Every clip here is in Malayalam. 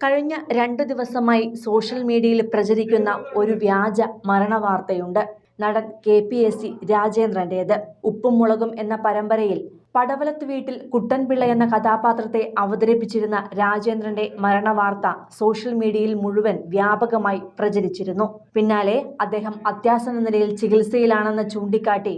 കഴിഞ്ഞ രണ്ടു ദിവസമായി സോഷ്യൽ മീഡിയയിൽ പ്രചരിക്കുന്ന ഒരു വ്യാജ മരണവാർത്തയുണ്ട് നടൻ കെ പി എസ് സി രാജേന്ദ്രന്റേത് ഉപ്പും മുളകും എന്ന പരമ്പരയിൽ പടവലത്ത് വീട്ടിൽ കുട്ടൻപിള്ള എന്ന കഥാപാത്രത്തെ അവതരിപ്പിച്ചിരുന്ന രാജേന്ദ്രന്റെ മരണവാർത്ത സോഷ്യൽ മീഡിയയിൽ മുഴുവൻ വ്യാപകമായി പ്രചരിച്ചിരുന്നു. പിന്നാലെ അദ്ദേഹം അത്യാസന്ന നിലയിൽ ചികിത്സയിലാണെന്ന് ചൂണ്ടിക്കാട്ടി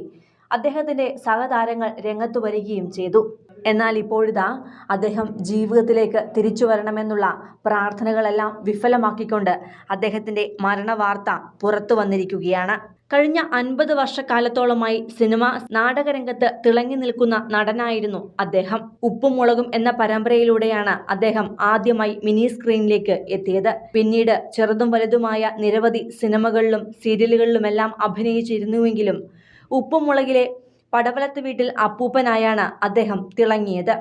അദ്ദേഹത്തിന്റെ സഹതാരങ്ങൾ രംഗത്തു വരികയും ചെയ്തു. എന്നാൽ ഇപ്പോഴിതാ അദ്ദേഹം ജീവിതത്തിലേക്ക് തിരിച്ചു വരണമെന്നുള്ള പ്രാർത്ഥനകളെല്ലാം വിഫലമാക്കിക്കൊണ്ട് അദ്ദേഹത്തിന്റെ മരണവാർത്ത പുറത്തു വന്നിരിക്കുകയാണ്. കഴിഞ്ഞ അൻപത് വർഷക്കാലത്തോളമായി സിനിമ നാടകരംഗത്ത് തിളങ്ങി നിൽക്കുന്ന നടനായിരുന്നു അദ്ദേഹം. ഉപ്പും മുളകും എന്ന പരമ്പരയിലൂടെയാണ് അദ്ദേഹം ആദ്യമായി മിനി സ്ക്രീനിലേക്ക് എത്തിയത്. പിന്നീട് ചെറുതും വലുതുമായ നിരവധി സിനിമകളിലും സീരിയലുകളിലുമെല്ലാം അഭിനയിച്ചിരുന്നുവെങ്കിലും ഉപ്പും മുളകിലെ പടവലത്ത് വീട്ടിൽ അപ്പൂപ്പനായാണ് അദ്ദേഹം തിളങ്ങിയത്.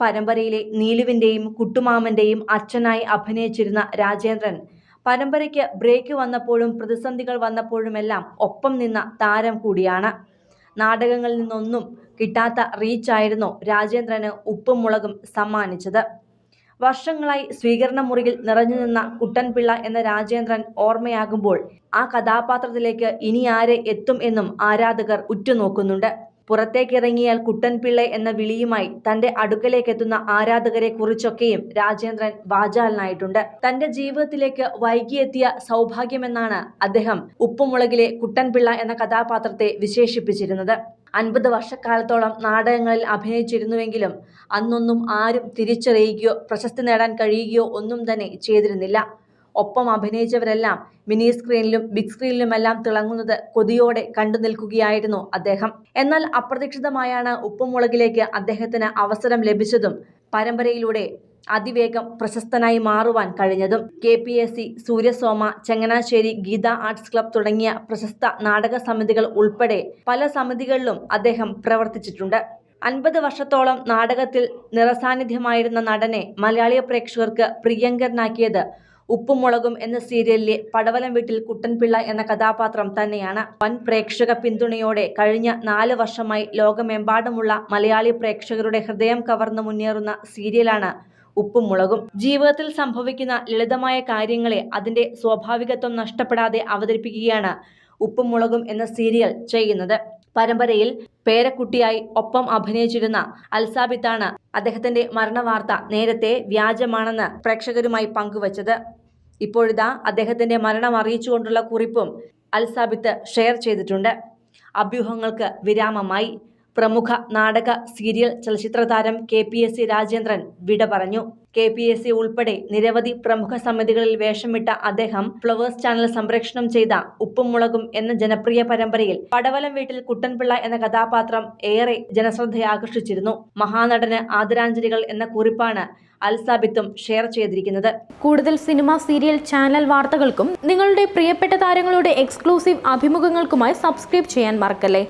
പരമ്പരയിലെ നീലുവിന്റെയും കുട്ടുമാമന്റെയും അച്ഛനായി അഭിനയിച്ചിരുന്ന രാജേന്ദ്രൻ പരമ്പരയ്ക്ക് ബ്രേക്ക് വന്നപ്പോഴും പ്രതിസന്ധികൾ വന്നപ്പോഴുമെല്ലാം ഒപ്പം നിന്ന താരം കൂടിയാണ്. നാടകങ്ങളിൽ നിന്നൊന്നും കിട്ടാത്ത റീച്ചായിരുന്നു രാജേന്ദ്രന് ഉപ്പും മുളകും സമ്മാനിച്ചത്. വർഷങ്ങളായി സ്വീകരണ മുറിയിൽ നിറഞ്ഞു നിന്ന കുട്ടൻപിള്ള എന്ന രാജേന്ദ്രൻ ഓർമ്മയാകുമ്പോൾ ആ കഥാപാത്രത്തിലേക്ക് ഇനി ആരെ എത്തും എന്നും ആരാധകർ ഉറ്റുനോക്കുന്നുണ്ട്. പുറത്തേക്കിറങ്ങിയാൽ കുട്ടൻപിള്ള എന്ന വിളിയുമായി തന്റെ അടുക്കലേക്കെത്തുന്ന ആരാധകരെ കുറിച്ചൊക്കെയും രാജേന്ദ്രൻ വാചാലനായിട്ടുണ്ട്. തന്റെ ജീവിതത്തിലേക്ക് വൈകിയെത്തിയ സൗഭാഗ്യമെന്നാണ് അദ്ദേഹം ഉപ്പുമുളകിലെ കുട്ടൻപിള്ള എന്ന കഥാപാത്രത്തെ വിശേഷിപ്പിച്ചിരുന്നത്. അൻപത് വർഷക്കാലത്തോളം നാടകങ്ങളിൽ അഭിനയിച്ചിരുന്നുവെങ്കിലും അന്നൊന്നും ആരും തിരിച്ചറിയുകയോ പ്രശസ്തി നേടാൻ കഴിയുകയോ ഒന്നും തന്നെ ചെയ്തിരുന്നില്ല. ഒപ്പം അഭിനയിച്ചവരെല്ലാം മിനി സ്ക്രീനിലും ബിഗ് സ്ക്രീനിലുമെല്ലാം തിളങ്ങുന്നത് കൊതിയോടെ കണ്ടു നിൽക്കുകയായിരുന്നു അദ്ദേഹം. എന്നാൽ അപ്രതീക്ഷിതമായാണ് ഉപ്പുമുളകിലേക്ക് അദ്ദേഹത്തിന് അവസരം ലഭിച്ചതും പരമ്പരയിലൂടെ അതിവേഗം പ്രശസ്തനായി മാറുവാൻ കഴിഞ്ഞതും K P S C Suryasoma Changanassery Geetha arts club തുടങ്ങിയ പ്രശസ്ത നാടക സമിതികൾ ഉൾപ്പെടെ പല സമിതികളിലും അദ്ദേഹം പ്രവർത്തിച്ചിട്ടുണ്ട്. അൻപത് വർഷത്തോളം നാടകത്തിൽ നിറസാന്നിധ്യമായിരുന്ന നടനെ മലയാളി പ്രേക്ഷകർക്ക് പ്രിയങ്കരനാക്കിയത് ഉപ്പുമുളകും എന്ന സീരിയലിലെ പടവലം വീട്ടിൽ കുട്ടൻപിള്ള എന്ന കഥാപാത്രം തന്നെയാണ്. വൻ പ്രേക്ഷക പിന്തുണയോടെ കഴിഞ്ഞ നാല് വർഷമായി ലോകമെമ്പാടുമുള്ള മലയാളി പ്രേക്ഷകരുടെ ഹൃദയം കവർന്നു മുന്നേറുന്ന സീരിയലാണ് ഉപ്പും മുളകും ജീവിതത്തിൽ സംഭവിക്കുന്ന ലളിതമായ കാര്യങ്ങളെ അതിന്റെ സ്വാഭാവികത്വം നഷ്ടപ്പെടാതെ അവതരിപ്പിക്കുകയാണ് ഉപ്പും മുളകും എന്ന സീരിയൽ ചെയ്യുന്നത്. പരമ്പരയിൽ പേരക്കുട്ടിയായി ഒപ്പം അഭിനയിച്ചിരുന്ന അൽസാബിത്താണ് അദ്ദേഹത്തിന്റെ മരണവാർത്ത നേരത്തെ വ്യാജമാണെന്ന് പ്രേക്ഷകരുമായി പങ്കുവച്ചത്. ഇപ്പോഴിതാ അദ്ദേഹത്തിന്റെ മരണം അറിയിച്ചുകൊണ്ടുള്ള കുറിപ്പും അൽസാബിത്ത് ഷെയർ ചെയ്തിട്ടുണ്ട്. അഭ്യൂഹങ്ങൾക്ക് വിരാമമായി. പ്രമുഖ നാടക സീരിയൽ ചലച്ചിത്ര താരം K P S C Rajendran വിട പറഞ്ഞു. കെ പി എസ് സി ഉൾപ്പെടെ നിരവധി പ്രമുഖ സമിതികളിൽ വേഷമിട്ട അദ്ദേഹം ഫ്ലവേഴ്സ് ചാനൽ സംപ്രേഷണം ചെയ്ത ഉപ്പും മുളകും എന്ന ജനപ്രിയ പരമ്പരയിൽ പടവലം വീട്ടിൽ കുട്ടൻപിള്ള എന്ന കഥാപാത്രം ഏറെ ജനശ്രദ്ധയാകർഷിച്ചിരുന്നു. മഹാനടന് ആദരാഞ്ജലികൾ എന്ന കുറിപ്പാണ് അൽസാബിത്തും ഷെയർ ചെയ്തിരിക്കുന്നത്. കൂടുതൽ സിനിമ സീരിയൽ ചാനൽ വാർത്തകൾക്കും നിങ്ങളുടെ പ്രിയപ്പെട്ട താരങ്ങളുടെ എക്സ്ക്ലൂസീവ് അഭിമുഖങ്ങൾക്കുമായി സബ്സ്ക്രൈബ് ചെയ്യാൻ മറക്കല്ലേ?